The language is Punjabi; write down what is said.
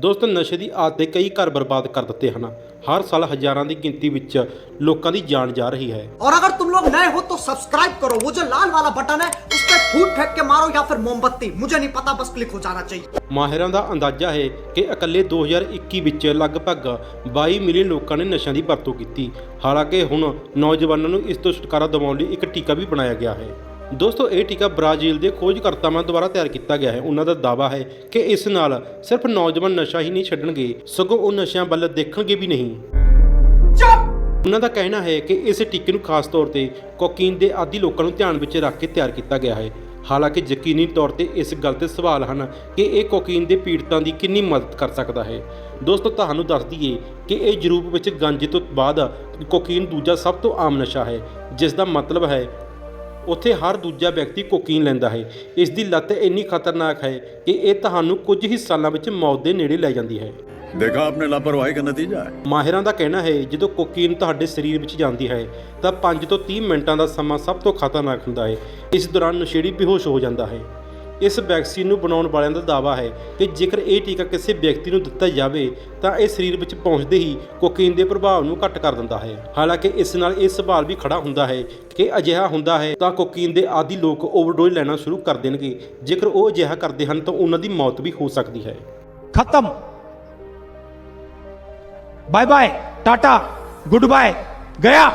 ਦੋਸਤੋ ਨਸ਼ੇ ਦੀ ਆਦਤ ਨੇ ਕਈ ਘਰ ਬਰਬਾਦ ਕਰ ਦਿੱਤੇ ਹਨ ਹਰ ਸਾਲ ਹਜ਼ਾਰਾਂ ਦੀ ਗਿਣਤੀ ਵਿੱਚ ਲੋਕਾਂ ਦੀ ਜਾਨ ਜਾ ਰਹੀ ਹੈ और अगर तुम लोग नए हो तो सब्सक्राइब करो वो जो लाल वाला बटन है उस पर फूट फेंक के मारो या फिर मोमबत्ती मुझे नहीं पता बस क्लिक हो जाना चाहिए ਮਾਹਿਰਾਂ ਦਾ ਅੰਦਾਜ਼ਾ ਹੈ ਕਿ ਇਕੱਲੇ 2021 ਵਿੱਚ ਲਗਭਗ 22 ਮਿਲੀਅਨ ਲੋਕਾਂ ਨੇ ਨਸ਼ਿਆਂ ਦੀ ਵਰਤੋਂ ਕੀਤੀ ਹਾਲਾਂਕਿ ਹੁਣ ਨੌਜਵਾਨਾਂ ਨੂੰ ਇਸ ਤੋਂ ਛੁਟਕਾਰਾ ਦਿਵਾਉਣ ਲਈ ਇੱਕ ਟੀਕਾ ਵੀ ਬਣਾਇਆ ਗਿਆ ਹੈ ਦੋਸਤੋ ਇਹ ਟੀਕਾ ਬ੍ਰਾਜ਼ੀਲ ਦੇ ਖੋਜਕਰਤਾਵਾਂ ਦੁਆਰਾ ਤਿਆਰ ਕੀਤਾ ਗਿਆ ਹੈ। ਉਹਨਾਂ ਦਾ ਦਾਅਵਾ ਹੈ ਕਿ ਇਸ ਨਾਲ ਸਿਰਫ ਨੌਜਵਾਨ ਨਸ਼ਾ ਹੀ ਨਹੀਂ ਛੱਡਣਗੇ ਸਗੋਂ ਉਹ ਨਸ਼ਿਆਂ ਵੱਲ ਦੇਖਣਗੇ ਵੀ ਨਹੀਂ। ਉਹਨਾਂ ਦਾ ਕਹਿਣਾ ਹੈ ਕਿ ਇਸ ਟੀਕੇ ਨੂੰ ਖਾਸ ਤੌਰ ਤੇ ਕੋਕੀਨ ਦੇ ਆਦੀ ਲੋਕਾਂ ਨੂੰ ਧਿਆਨ ਵਿੱਚ ਰੱਖ ਕੇ ਤਿਆਰ ਕੀਤਾ ਗਿਆ ਹੈ। ਹਾਲਾਂਕਿ ਯਕੀਨੀ ਤੌਰ ਤੇ ਇਸ ਗੱਲ ਤੇ ਸਵਾਲ ਹਨ ਕਿ ਇਹ ਕੋਕੀਨ ਦੇ ਪੀੜਤਾਂ ਦੀ ਕਿੰਨੀ ਮਦਦ ਕਰ ਸਕਦਾ ਹੈ। ਦੋਸਤੋ ਤੁਹਾਨੂੰ ਦੱਸ ਦਈਏ ਕਿ ਇਹ ਯੂਰਪ ਵਿੱਚ ਗਾਂਜੇ ਤੋਂ ਬਾਅਦ ਕੋਕੀਨ ਦੂਜਾ ਸਭ ਤੋਂ ਆਮ ਨਸ਼ਾ ਹੈ ਜਿਸ ਦਾ ਮਤਲਬ ਹੈ ਉੱਥੇ ਹਰ ਦੂਜਾ ਵਿਅਕਤੀ ਕੋਕੀਨ ਲੈਂਦਾ ਹੈ। ਇਸ ਦੀ ਲਤ ਇੰਨੀ ਖਤਰਨਾਕ ਹੈ ਕਿ ਇਹ ਤੁਹਾਨੂੰ ਕੁਝ ਹੀ ਸਾਲਾਂ ਵਿੱਚ ਮੌਤ ਦੇ ਨੇੜੇ ਲੈ ਜਾਂਦੀ ਹੈ। ਦੇਖਾ ਆਪਣੇ ਲਾਪਰਵਾਹੀ ਦਾ ਨਤੀਜਾ ਹੈ। ਮਾਹਿਰਾਂ ਦਾ ਕਹਿਣਾ ਹੈ ਜਦੋਂ ਕੋਕੀਨ ਤੁਹਾਡੇ ਸਰੀਰ ਵਿੱਚ ਜਾਂਦੀ ਹੈ ਤਾਂ 5 ਤੋਂ 30 ਮਿੰਟਾਂ ਦਾ ਸਮਾਂ ਸਭ ਤੋਂ ਖਤਰਨਾਕ ਹੁੰਦਾ ਹੈ। ਇਸ ਦੌਰਾਨ ਨਸ਼ੇੜੀ ਬੇਹੋਸ਼ ਹੋ ਜਾਂਦਾ ਹੈ। ਇਸ ਵੈਕਸੀਨ ਨੂੰ ਬਣਾਉਣ ਵਾਲਿਆਂ ਦਾ ਦਾਵਾ ਹੈ ਕਿ ਜੇਕਰ ਇਹ ਟੀਕਾ ਕਿਸੇ ਵਿਅਕਤੀ ਨੂੰ ਦਿੱਤਾ ਜਾਵੇ, ਤਾਂ ਇਹ ਸਰੀਰ ਵਿੱਚ ਪਹੁੰਚਦੇ ਹੀ ਕੋਕੀਨ ਦੇ ਪ੍ਰਭਾਵ ਨੂੰ ਘੱਟ ਕਰ ਦਿੰਦਾ ਹੈ। ਹਾਲਾਂਕਿ ਇਸ ਨਾਲ ਇਹ ਸਵਾਲ ਵੀ ਖੜਾ ਹੁੰਦਾ ਹੈ ਕਿ ਅਜਿਹਾ ਹੁੰਦਾ ਹੈ ਤਾਂ ਕੋਕੀਨ ਦੇ ਆਦੀ ਲੋਕ ਓਵਰਡੋਜ਼ ਲੈਣਾ ਸ਼ੁਰੂ ਕਰ ਦੇਣਗੇ। ਜੇਕਰ ਉਹ ਅਜਿਹਾ ਕਰਦੇ ਹਨ, ਤਾਂ ਉਹਨਾਂ ਦੀ ਮੌਤ ਵੀ ਹੋ ਸਕਦੀ ਹੈ। ਖਤਮ। Bye bye tata good bye ਗਿਆ